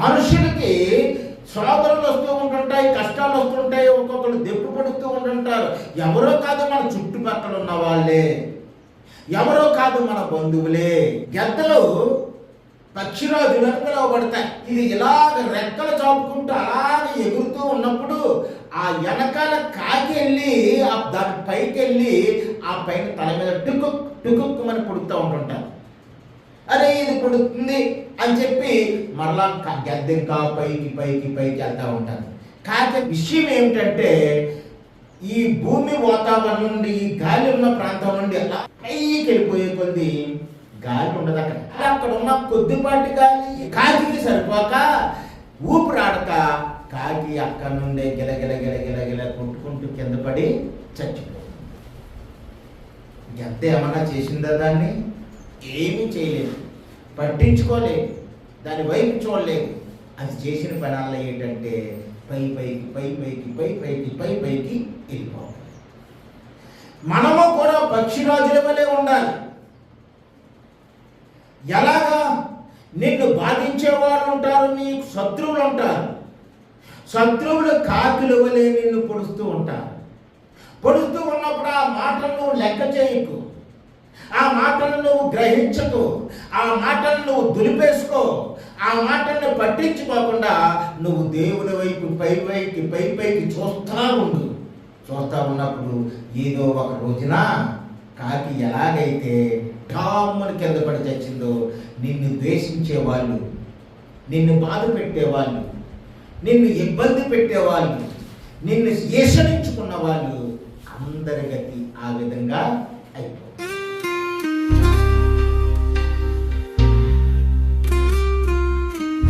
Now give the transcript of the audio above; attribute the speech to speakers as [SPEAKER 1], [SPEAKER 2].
[SPEAKER 1] మనుషులకి సోదరులు వస్తూ ఉంటుంటాయి కష్టాలు వస్తుంటాయి ఒక్కొక్కరు దెబ్బ పడుతూ ఉంటుంటారు. ఎవరో కాదు మన చుట్టుపక్కల ఉన్న వాళ్ళే. ఎవరో కాదు మన బంధువులే. గద్దలు పక్షిరాజులకు పిలువబడతాయి. ఇది ఇలాగ రెక్కలు చాపుకుంటూ అలాగ ఎగురుతూ ఉన్నప్పుడు ఆ వెనకాల కాకి వెళ్ళి ఆ దాని పైకి వెళ్ళి ఆ పైన తల మీద టుకుక్ టుకుక్కుమని పుడుతూ ఉంటుంటారు. అరే ఇది పుడుతుంది అని చెప్పి మరలా గద్దెంకా గద్దె పైకి పైకి పైకి వెళ్తూ ఉంటారు కాకపోతే విషయం ఏమిటంటే ఈ భూమి వాతావరణం నుండి ఈ గాలి ఉన్న ప్రాంతం నుండి అలా పైకి వెళ్ళిపోయే కొద్ది గాలి ఉండదు అక్కడ. అక్కడ ఉన్న కొద్దిపాటి గాలి కాకికి సరిపోక ఊపిరాడక కాకి అక్కడ నుండే గిలగిల గిలగిల గిల కొట్టుకుంటూ కింద పడి చచ్చిపోయింది గద్ద ఏమన్నా చేసిందా దాన్ని? ఏమీ చేయలేదు. పట్టించుకోలేదు. దాని వైపు చూడలేదు. అది చేసిన పనాల్లో ఏంటంటే పై పైకి పై పైకి పై పైకి పై పైకి వెళ్ళిపోవాలి మనము కూడా పక్షిరాజుల వలె ఉండాలి. ఎలాగా? నిన్ను బాధించే వాళ్ళు ఉంటారు నీకు శత్రువులు ఉంటారు. శత్రువులు కాకుల వలె నిన్ను పొడుస్తూ ఉంటారు. పొడుస్తూ ఉన్నప్పుడు ఆ మాటలు లెక్క చేయకు. ఆ మాటలు నువ్వు గ్రహించకు. ఆ మాటలు నువ్వు దులిపేసుకో. ఆ మాటలను పట్టించుకోకుండా నువ్వు దేవుని వైపు పై పైకి పై పైకి చూస్తా ఉండు. చూస్తా ఉన్నప్పుడు ఏదో ఒక రోజున కాకి ఎలాగైతే ఠామ్మని కింద పడి చచ్చిందో నిన్ను ద్వేషించే వాళ్ళు నిన్ను బాధ పెట్టేవాళ్ళు నిన్ను ఇబ్బంది పెట్టేవాళ్ళు నిన్ను ఈషణించుకున్న వాళ్ళు అందరి గతి ఆ విధంగా అయిపోయింది